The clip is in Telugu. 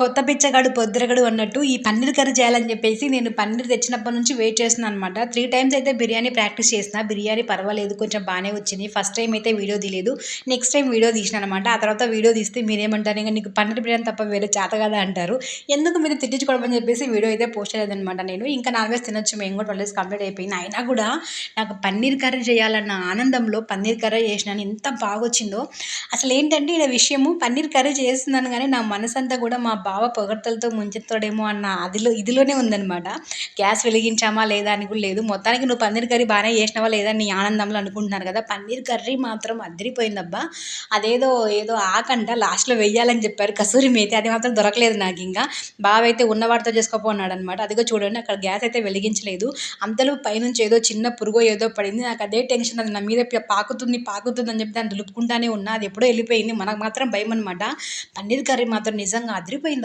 కొత్త పిచ్చగాడు పొద్దురగడు అన్నట్టు ఈ పన్నీర్ కర్రీ చేయాలని చెప్పేసి నేను పన్నీర్ తెచ్చినప్పటి నుంచి వెయిట్ చేస్తున్నాను అనమాట త్రీ టైమ్స్ అయితే బిర్యానీ ప్రాక్టీస్ చేసిన బిర్యానీ పర్వాలేదు కొంచెం బాగానే వచ్చింది. ఫస్ట్ టైం అయితే వీడియో తీయలేదు. నెక్స్ట్ టైం వీడియో తీసిన అనమాట ఆ తర్వాత వీడియో తీస్తే మీరేమంటారు? ఇంకా నీకు పన్నీర్ బిర్యానీ తప్ప వేరే చేత కదా అంటారు. ఎందుకు మీరు తిట్టించుకోవడం అని చెప్పేసి వీడియో అయితే పోస్ట్ చేయలేదనమాట నేను. ఇంకా నాన్ వెజ్ తినొచ్చు మేము కూడా ట్వెల్వ్ కంప్లీట్ అయిపోయింది. అయినా కూడా నాకు పన్నీర్ కర్రీ చేయాలన్న ఆనందంలో పన్నీర్ కర్రీ చేసినాను ఎంత బాగా వచ్చిందో అసలు ఏంటంటే ఈ విషయము పన్నీర్ కర్రీ చేస్తున్నాను కానీ నా మనసంతా కూడా మా బావ పొగడ్తలతో ముంచెత్తాడేమో అన్న అదిలో ఇదిలోనే ఉందనమాట గ్యాస్ వెలిగించామా లేదా అని కూడా లేదు. మొత్తానికి నువ్వు పన్నీర్ కర్రీ బాగానే చేసినావా లేదా నీ ఆనందంలో అనుకుంటున్నారు కదా. పన్నీర్ కర్రీ మాత్రం అదిరిపోయిందబ్బా. అదేదో ఏదో ఆకంట లాస్ట్లో వెయ్యాలని చెప్పారు కసూరి మేతి. అది మాత్రం దొరకలేదు నాకు ఇంకా. బావ అయితే ఉన్నవాడితో చేసుకోపోన్నాడు అనమాట అదిగో చూడండి అక్కడ గ్యాస్ అయితే వెలిగించలేదు. అంతలో పైనుంచి ఏదో చిన్న పురుగో ఏదో పడింది. నాకు అదే టెన్షన్. అది నా మీద పాకుతుంది పాకుతుంది అని చెప్పి దాన్ని దులుపుకుంటానే ఉన్నా. అది ఎప్పుడో వెళ్ళిపోయింది. మనకు మాత్రం భయం అనమాట పన్నీర్ కర్రీ మాత్రం నిజంగా అదిరిపోయింది.